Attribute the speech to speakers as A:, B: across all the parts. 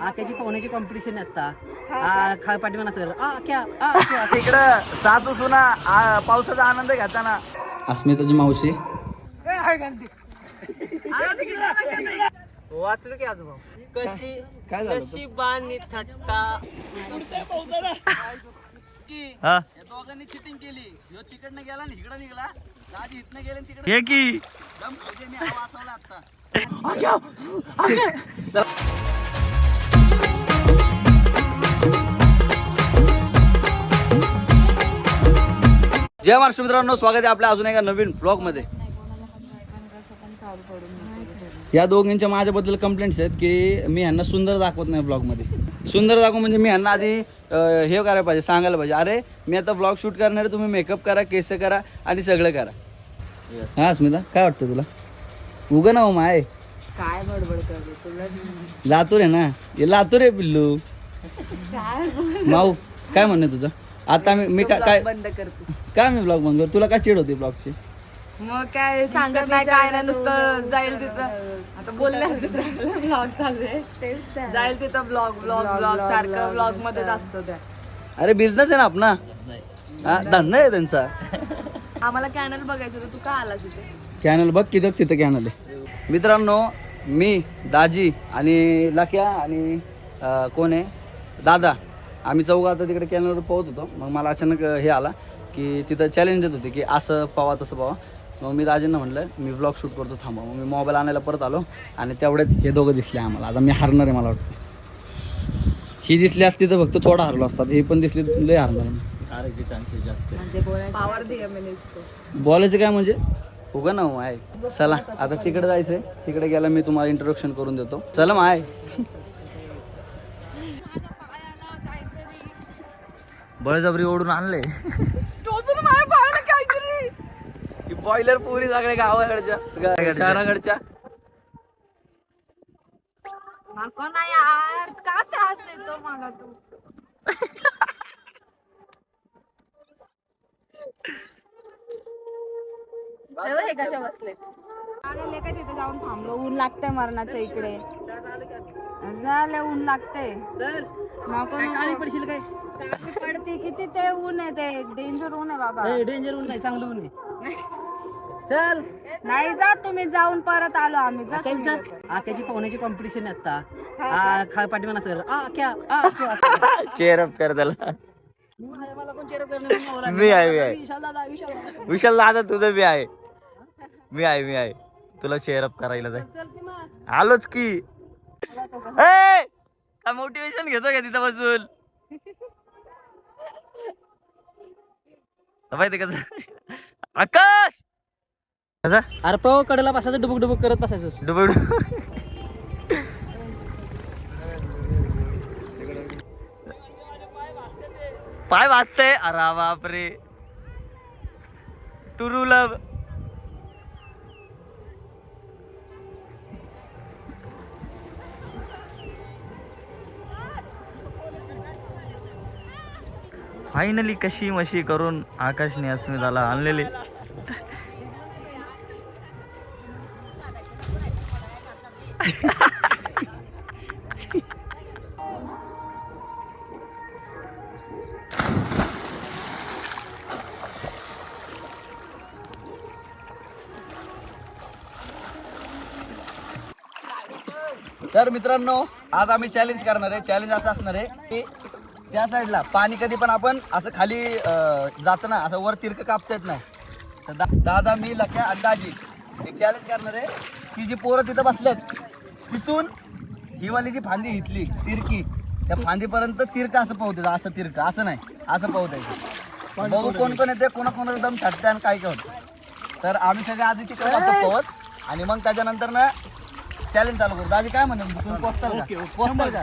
A: आक्याची पोहण्याची कॉम्पिटिशन आहे आता. खा पाठीमान असं आ क्या आ क्या.
B: इकडं सासू सुना आ, पावसाचा आनंद घेताना. अस्मिताची मावशी.
A: वाचलं की आजोबा. कशी
B: काय झालं
A: कशी बाणी थट्टा?
B: हा?
A: दोघांनी चिटिंग केली. ह्यो तिकडनं गेला आणि इकडं निघला. दाजी इथनं गेले तिकडे
B: हे की?
A: दम खाऊचे मी वाचवला आता
B: जय महाराष्ट्र मित्रांनो स्वागत आहे आपल्या अजून एका नवीन ब्लॉगमध्ये या दोघींच्या माझ्याबद्दल कंप्लेंट्स आहेत की मी ह्यांना सुंदर दाखवत नाही ब्लॉगमध्ये सुंदर दाखव म्हणजे मी ह्यांना आधी अं, हे करायला पाहिजे सांगायला पाहिजे. अरे मी आता ब्लॉग शूट करणार आहे तुम्ही मेकअप करा केस करा आणि सगळं करा. हा अस्मिता काय वाटतं तुला? उगं ना हो माय.
C: काय बडबड करतो तुला
B: लातूर आहे ना? हे लातूर आहे पिल्लू. माऊ काय म्हणणं आहे तुझं? आता मी मी काय काय
C: बंद करतो
B: काय मी ब्लॉग बंद करतो? तुला काय चिड होती ब्लॉगची
C: मग काय सांगत नाही काय नाही नुसतं जाईल तिथं. आता बोलल्यास ब्लॉग चालू आहे. जाईल तिथं ब्लॉग ब्लॉग ब्लॉग सारखं ब्लॉग मध्येच असतो त्या
B: अरे बिझनेस आहे ना आपला. हा धंदा आहे त्यांचा.
C: आम्हाला कॅनल बघायचं होतं तू का आलास इथे
B: कॅनल बघ किती तिथं कॅनल आहे. मित्रांनो मी दाजी आणि लाक्या आणि अं, कोण आहे? दादा. आम्ही चौघ आता तिकडे कॅनलवर पोहत होतो. मग मला अचानक हे आला. की तिथं चॅलेंज देत होते की असं पावा तसं पावा. मग मी दाजींना म्हटलं मी ब्लॉग शूट करतो थांबा. मग मी मोबाईल आणायला परत आलो आणि तेवढेच हे दोघं दिसले आम्हाला. आता मी हारणार आहे मला वाटतं. ही दिसली असती तर फक्त थोडा हरलो असतात. हे पण दिसली लय हरणार मी.
C: म्हणजे बोलायचं पावर दिया
B: बोलायचं काय म्हणजे? उगा ना माय. चला आता तिकडे जायचंय. तिकडे गेला मी तुम्हाला इंट्रोडक्शन करून देतो. चला माय. बळजबरी ओढून आणले. बॉयलर पुरी सगळ्या गावाकडच्या शहराकडच्या.
C: नको ना यार का त्रास देतो मला तू? हे कशा बसले आलेले काय तिथे जाऊन थांबलो? ऊन लागतंय मरणाचं इकडे. झालं ऊन लागतंय.
A: चल.
C: नको
A: काय काळी
C: नको.
A: पडशील काय?
C: काळी पडते किती ते ऊन आहे ते. डेंजर ऊन आहे बाबा.
A: डेंजर ऊन नाही चांगलं ऊन आहे. चल.
C: नाही जा तुम्ही जाऊन परत आलो आम्ही. जा
A: चल
C: तुम्ही
A: चल
C: लोकं.
A: आक्याची पोहण्याची कॉम्पिटिशन आहे आता आ, खा पाठीमान असं आ क्या आ क्या असं.
B: चेअरअप कर त्याला.
A: मला कोण चेअर करणार? नाही, नवरा.
B: मी आहे मी आहे.
A: विशाल दादा विशाल दादा.
B: विशाल दादा तुझं मी आहे. मी आहे मी आहे. तुला चेअरअप करायला जाय.
A: चल की मग.
B: आलोच की. ए! मोटिवेशन घेतो का तिथं बसून माहिती कसं आकाश! कसा?
A: अरे पाव कडेला बसायचं डुबुक डुबुक करत बसायचं
B: डुबड पाय वाजतंय अरे बापरे. टुरू लव. फायनली कशी मशी करून आकाशने अस्मिताला आणलेले? तर मित्रांनो आज आम्ही चॅलेंज करणार आहे. चॅलेंज असं असणार आहे की त्या साईडला पाणी कधी पण आपण असं खाली जातं ना असं वर तिरकं कापता येत नाही तर दा दादा मी लक्या आणि दाजी एक चॅलेंज करणार आहे की जी पोरं तिथं बसलेत तिथून ही वाली जी फांदी हितली तिरकी. त्या फांदीपर्यंत तिरकं असं पाहू द्यायचं असं तिरकं असं नाही असं पाहू द्यायचं बघू कोण कोण येते कोणा कोणाचं दम छाटते आणि काय काय होतं तर आम्ही सगळे आधी तिकडे पोहत आणि मग त्याच्यानंतर ना चॅलेंज चालू करू. दादी काय म्हणणं तुम्ही पोचताल का? पोचताल का?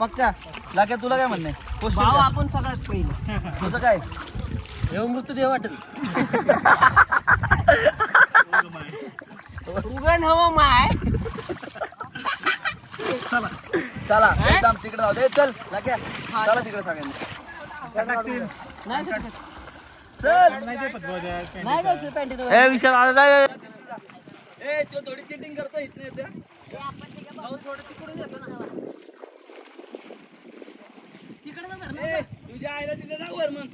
B: पक्का? लाग्या तुला काय म्हणणं आहे? पोचशील
A: भाव
B: का?
A: आपण सगळ्यात पहिले.
B: तुझं काय?
A: देव मृत्यू देव वाटेल उगण हवं माय.
B: चला. एकदम तिकडे जाऊ दे. चल लाग्या चला तिकडे सगळ्यांनी
A: नाही शकत.
B: चल.
A: नाही जायचं
B: ए विशाल आता जाय. ए तो थोडी चिटिंग करतो इथं. भाऊ
D: थोडं तिकडून जा
B: तुझ्या आईला तिथे मग.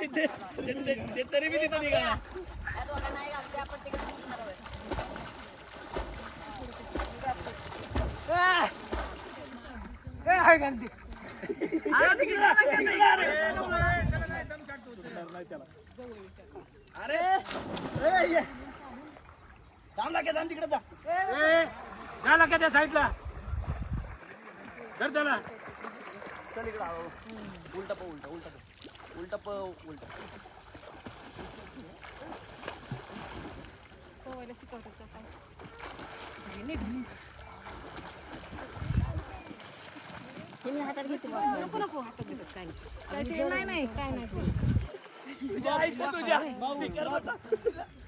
B: तिथे तरी मी तिथं निघाला तिकडे
E: झाला का त्या साईडला. धर त्याला.
B: उलटा प उलटा उलटा प उलटा प उलटा
C: नाही. नाही काय नाही.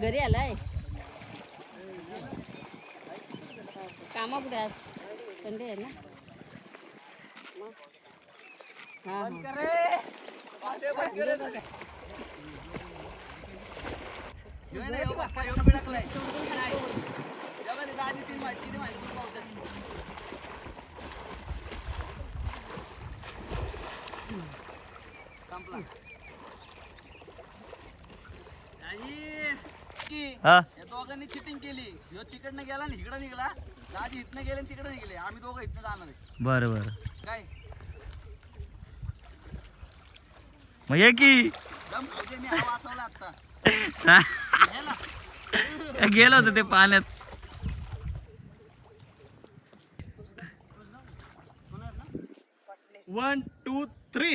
F: घरी आलाय. कामा कुठे आज संडे आहे ना? मग? हा. हा?
B: या दोघांनी चिटिंग केली. ह्यो तिकडनं गेला आणि इकडं निघाला. दाजी इथनं गेले आणि तिकडे निघले. आम्ही दोघं इथनं जाणार आहे.
G: बरं बरं.
B: काय?
G: मग ये की.
B: दम खाऊ दे, मी हा वाचवला आता.
G: गेलं होतं ते पाण्यात.
E: वन टू थ्री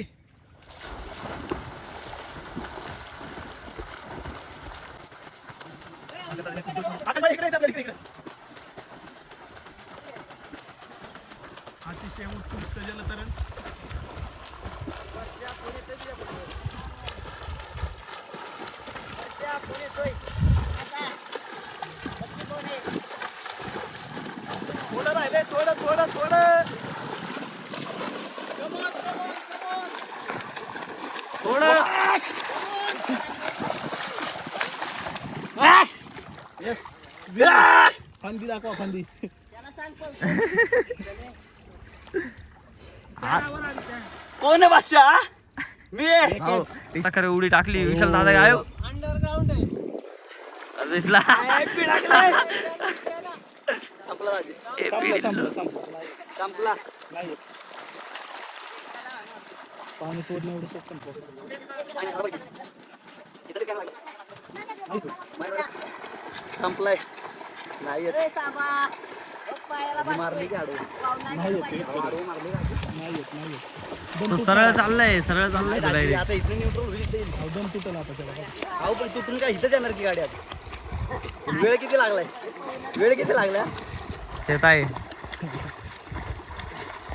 E: थोडं राहिले थोडं थोडं थोडं. येस फांदी दाखवा फांदी.
B: कोण बादशाह मी
G: खरं उडी टाकली विशाल दादा गायब. दिसला.
B: संपलं
E: संपलं संपलं संपला नाही पाणी तोडणं एवढं सोपं
B: हा? संपलाय. नाही येत. मारली आडवं?
E: नाही येत ते.
B: मारली का?
E: नाही येत नाही येत.
G: तो सरळ चाललाय सरळ चाललाय तो direct.
B: आता इथून न्यूट्रल होईल इथे.
E: अहो, दम तुटला आता त्याला
B: अहो पण तिथून काय इथंच येणार की गाडी आता? वेळ किती लागलाय? वेळ किती लागला?
G: शेत आहे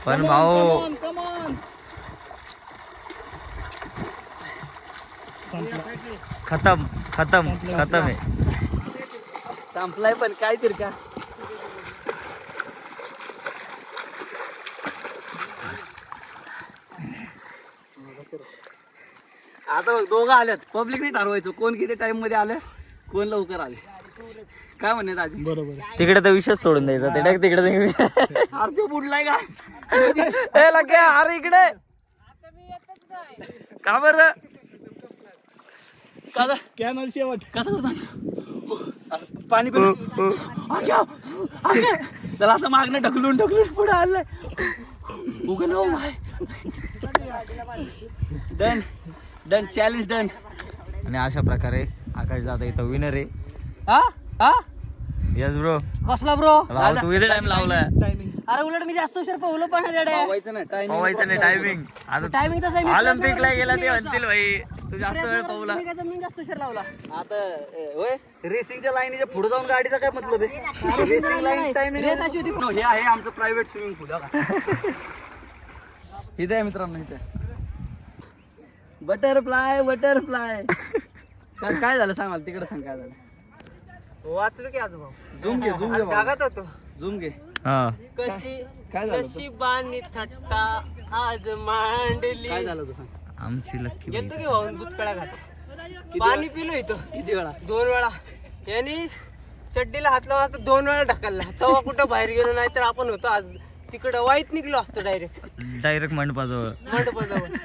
G: पण भाऊ. खतम खतम खतम आहे.
B: संपलाय पण काय चिरका आता बघ दोघं आल्यात. पब्लिक नाही ठरवायचं. कोण किती टाइममध्ये आलं कोण लवकर आले. काय म्हणे राजी
E: बरोबर.
G: तिकडे तर विषय सोडून द्यायचा तिकडे तिकडे
B: अरे तो बुडलाय का?
G: ए लगे अरे इकडे. का बरं?
B: का
E: कॅनल शेवट.
B: पाणी पिलं. आग्या, आग्या. त्याला असं मागणं ढकलून ढकलून पुढे आलंय हो माय. डन डन चॅलेंज डन
G: आणि अशा प्रकारे आकाश दादा इथं विनर आहे.
A: हा? हा?
G: यस ब्रो
A: कसला ब्रो
G: तू किती टाइम लावलाय?
A: अरे उलट मी जास्त उशीर पोहलो पण
B: नाही
G: नाही टायमिंग आता
A: टायमिंग तसं मी
G: ऑलिम्पिकला गेला ते म्हणतील भाई. तू जास्त वेळ
A: तर मी जास्त उशीर लावला.
B: आता होय? रेसिंगच्या लाईनीच्या पुढे जाऊन गाडीचा काय मतलब आहे? रेसिंग लाईन टायमिंग
A: Race अशी होती.
B: हे आहे आमचं प्रायव्हेट स्विमिंग पूल इथे आहे मित्रांनो इथे. बटरफ्लाय बटरफ्लाय काय झालं सांग मला तिकडे सांग काय झालं?
A: वाचलो की आजोबा.
B: झूम घे झूम घे
A: होतो.
B: झूम घे.
G: हा.
A: कशी
B: काय झालं होतं?
A: बाणी थट्टा आज मांडली.
B: काय झालं होतं सांग.
G: आमची लक्की
A: येतो की वाहून बुचकडा घात पाणी पिलो इथं.
B: किती वेळा?
A: दोन वेळा. यांनी चड्डीला हात लावला तर दोन वेळा ढकलला. तेव्हा कुठं बाहेर गेलो नाही तर आपण होतो आज. तिकडं वाईट निघलो असतो डायरेक्ट
G: डायरेक्ट मंडपाजवळ.
A: मंडपाजवळ.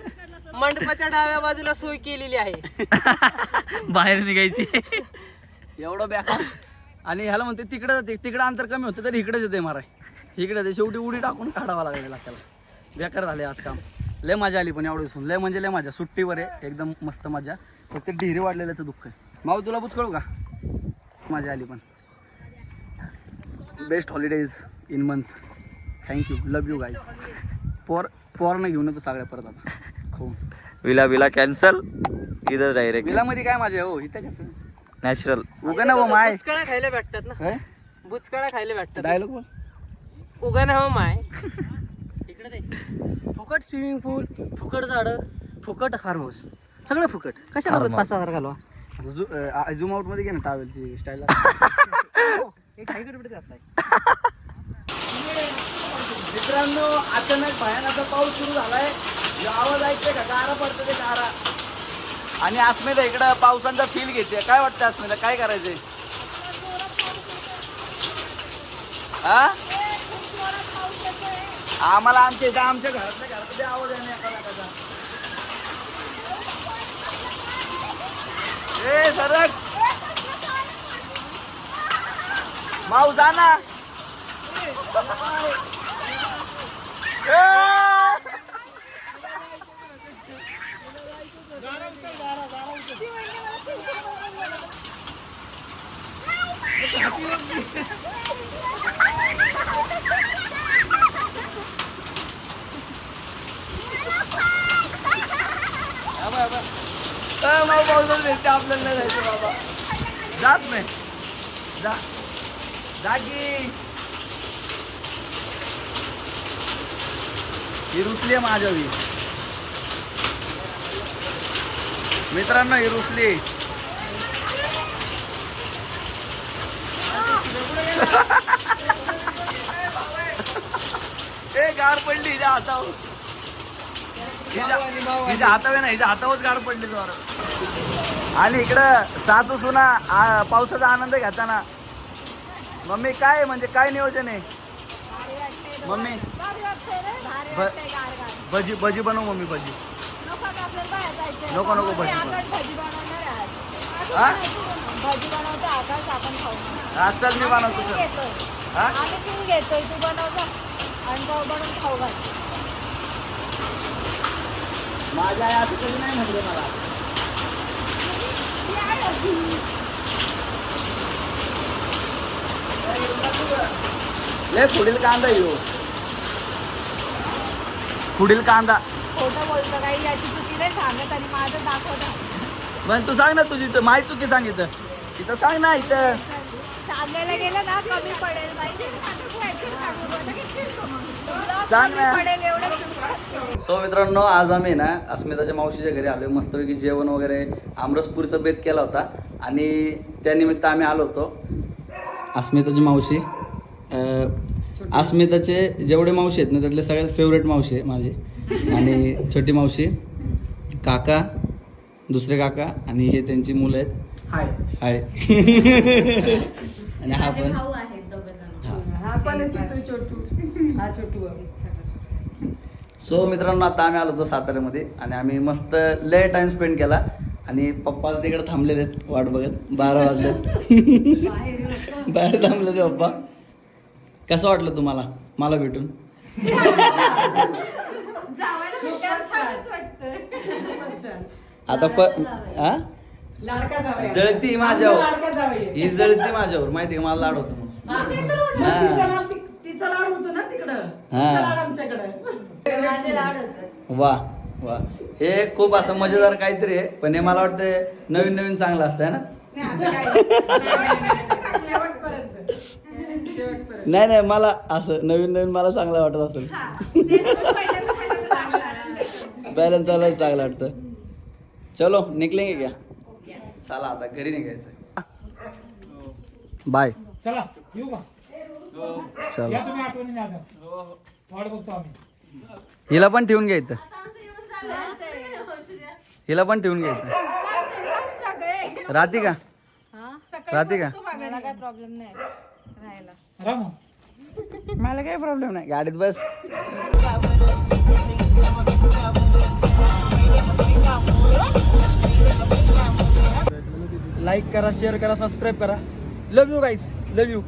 A: मंडपाच्या डाव्या बाजूला सोय केलेली आहे.
G: बाहेर निघायची.
B: एवढं बेकार आणि ह्याला म्हणते तिकडे जाते तिकडे अंतर कमी होतं तरी इकडेच येते माराय इकडे ते शेवटी उडी टाकून काढावा लागेल त्याला. बेकार झाले आज काम. लय मजा आली पण एवढं दिसून. लय म्हणजे लय मजा. सुट्टीवर आहे एकदम मस्त मजा. फक्त ढिरी वाढलेल्याचं दुःख आहे. माऊ तुला बुचकळू का? मजा आली पण. Best holidays in month thank you love you guys पोर पोरनं घेऊन येतो सगळ्या परत आता. हो
G: विला विला कॅन्सल इथं डायरेक्ट
B: बिलामध्ये काय आहे हो? इथं कसं?
G: नॅचरल.
B: उगा ना हो माय.
A: बुचकडा खायला भेटतात ना. बुचकडा खायला भेटतात.
B: डायलॉग बोल.
A: उगा ना हो माय. इकडे दे. फुकट स्विमिंग पूल फुकट झाडं फुकट फार्म हाऊस सगळं फुकट. कशाला
G: Farm
A: पाच हजार घालवा?
B: झूम आउटमध्ये घे ना टावेलची स्टाईल मित्रांनो अचानक भयानाचा पाऊस सुरू झालाय. आवाज ऐकते का? गारा पडतं ते गारा. आणि अस्मिता इकडं पावसांचा फील घेते. काय वाटतं अस्मिता? काय करायचंय? हा? आम्हाला आमच्या इथं आमच्या घरातल्या घरात आवाज आहे ना एका ए सरक माऊ जा ना. ए! हा बा, बा. ए, माऊ पावसात भेटते आपल्याला नाही जायचं बाबा जात नाही जा जागी ही रुचली आहे माझ्यावी मित्रांनो ही रुसली. ए गार पडली हिच्या हातावर. हिच्या हातावर नाही हिच्या हातावरच गार पडली जोरात. आणि इकडं सासू सुना आ, पावसाचा आनंद घेताना. मम्मी काय म्हणजे काय नियोजन आहे? मम्मी. भ- भजी भजी बनव मम्मी भजी. नको नको भजी बनव. हा?
C: भाजी बनवतो आकाश आपण खाऊ.
B: आज मी बनवतो
C: आम्ही घेतोय तू बनवतो आणि जाऊ बनवून खाऊ घाल.
B: माझ्या आई असं कधी नाही म्हणले मला. पुढील कांदा येऊ. पुढील कांदा.
C: खोटं बोलतो काही याची नाही सांगत आणि माझं दाखवत
B: पण तू सांग ना तुझी तर माहिती चुकी सांग इथं. इथं सांग ना इथं.
C: सांगायला गेलं ना कमी पडेल
B: सांग ना.
C: पडेल एवढं
B: सो मित्रांनो आज आम्ही ना अस्मिताच्या मावशीच्या घरी आलोय. मस्तपैकी जेवण वगैरे आमरसपुरीचा बेत केला होता. आणि त्यानिमित्त आम्ही आलो होतो. अस्मिताची मावशी. अं, अस्मिताचे जेवढे मावशी आहेत ना त्यातले सगळ्यात फेवरेट मावशी आहे माझी. आणि छोटी मावशी. काका दुसरे काका आणि हे त्यांची मुलं आहेत. हाय. हाय. आणि हा पण.
F: भाऊ आहेत दोघ जण
B: सो मित्रांनो आता आम्ही आलो होतो साताऱ्यामध्ये आणि आम्ही मस्त लय टाइम स्पेंड केला आणि पप्पा तिकडे थांबलेले आहेत वाट बघत. बारा वाजले बाहेर थांबले ते पप्पा. कसं वाटलं तुम्हाला? मला भेटून? आता प हा? जळती माझ्यावर. ही जळती माझ्यावर. माहिती का? मला लाड होतो वा वा. हे खूप असं मजेदार काहीतरी आहे. पण हे मला वाटतं नवीन नवीन चांगलं असतं है ना? नाही नाही. मला असं नवीन नवीन मला चांगलं वाटत असेल. बॅलन्स चांगलं वाटतं. चलो निकलेंगे क्या? चला आता घरी निघायचं बाय.
E: चला येऊ का?
B: हिला पण ठेवून घ्यायचं हिला पण ठेवून घ्यायचं राहते का? राहते का?
C: मला काय प्रॉब्लेम नाही राहायला.
E: राम.
B: मला काही प्रॉब्लेम नाही. गाडीत बस. लाईक करा शेअर करा सबस्क्राईब करा. Love you guys love you